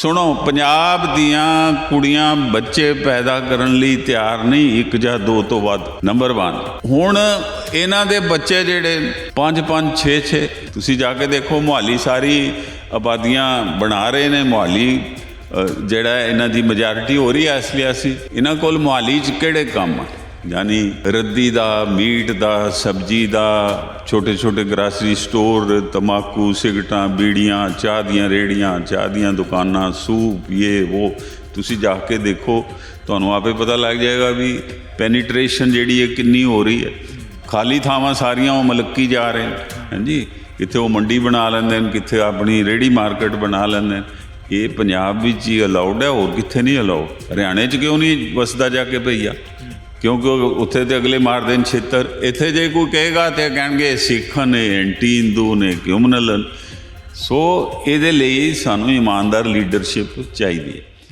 ਸੁਣੋ, ਪੰਜਾਬ ਦੀਆਂ ਕੁੜੀਆਂ ਬੱਚੇ ਪੈਦਾ ਕਰਨ ਲਈ ਤਿਆਰ ਨਹੀਂ, ਇੱਕ ਜਾਂ ਦੋ ਤੋਂ ਵੱਧ। ਨੰਬਰ 1 ਹੁਣ ਇਹਨਾਂ ਦੇ ਬੱਚੇ ਜਿਹੜੇ 5 5 6 6 ਤੁਸੀਂ ਜਾ ਕੇ ਦੇਖੋ, ਮੁਹਾਲੀ ਸਾਰੀ ਆਬਾਦੀਆਂ ਬਣਾ ਰਹੇ ਨੇ। ਮੁਹਾਲੀ ਜਿਹੜਾ ਇਹਨਾਂ ਦੀ ਮੈਜੋਰਿਟੀ ਹੋ ਰਹੀ ਹੈ, ਇਸ ਲਈ ਅਸੀਂ, ਇਹਨਾਂ ਕੋਲ ਮੁਹਾਲੀ 'ਚ ਕਿਹੜੇ ਕੰਮ ਆ? ਯਾਨੀ ਰੱਦੀ ਦਾ, ਮੀਟ ਦਾ, ਸਬਜ਼ੀ ਦਾ ਛੋਟੇ ਛੋਟੇ ਗਰਾਸਰੀ ਸਟੋਰ ਤਮਾਕੂ ਸਿਗਰਟਾਂ, ਬੀੜੀਆਂ, ਚਾਹ ਦੀਆਂ ਰੇੜੀਆਂ ਚਾਹ ਦੀਆਂ ਦੁਕਾਨਾਂ, ਸੂਪ ਇਹ ਉਹ ਤੁਸੀਂ ਜਾ ਕੇ ਦੇਖੋ, ਤੁਹਾਨੂੰ ਆਪੇ ਪਤਾ ਲੱਗ ਜਾਏਗਾ ਵੀ ਪੈਨੀਟ੍ਰੇਸ਼ਨ ਜਿਹੜੀ ਹੈ ਕਿੰਨੀ ਹੋ ਰਹੀ ਹੈ। ਖਾਲੀ ਥਾਵਾਂ ਸਾਰੀਆਂ ਉਹ ਮਲੱਕੀ ਜਾ ਰਹੇ ਨੇ। ਹਾਂਜੀ? ਕਿੱਥੇ ਉਹ ਮੰਡੀ ਬਣਾ ਲੈਂਦੇ ਨੇ, ਕਿੱਥੇ ਆਪਣੀ ਰੇੜੀ ਮਾਰਕੀਟ ਬਣਾ ਲੈਂਦੇ ਨੇ। ਇਹ ਪੰਜਾਬ ਵਿੱਚ ਹੀ ਅਲਾਉਡ ਹੈ, ਹੋਰ ਕਿੱਥੇ ਨਹੀਂ ਅਲਾਉਡ ਹਰਿਆਣੇ 'ਚ ਕਿਉਂ ਨਹੀਂ ਵਸਦਾ ਜਾ ਕੇ ਭਈਆ? ਕਿਉਂਕਿ ਉੱਥੇ ਤੇ ਅਗਲੇ ਮਾਰਦੇ ਨੇ ਛੇਤਰ। ਇੱਥੇ ਜੇ ਕੋਈ ਕਹੇਗਾ ਤੇ ਕਹਿਣਗੇ, ਸਿੱਖ ਨੇ, ਐਂਟੀ ਹਿੰਦੂ ਨੇ ਕਿਉਮਨਲ ਸੋ ਇਹਦੇ ਲਈ ਸਾਨੂੰ ਇਮਾਨਦਾਰ ਲੀਡਰਸ਼ਿਪ ਚਾਹੀਦੀ ਹੈ।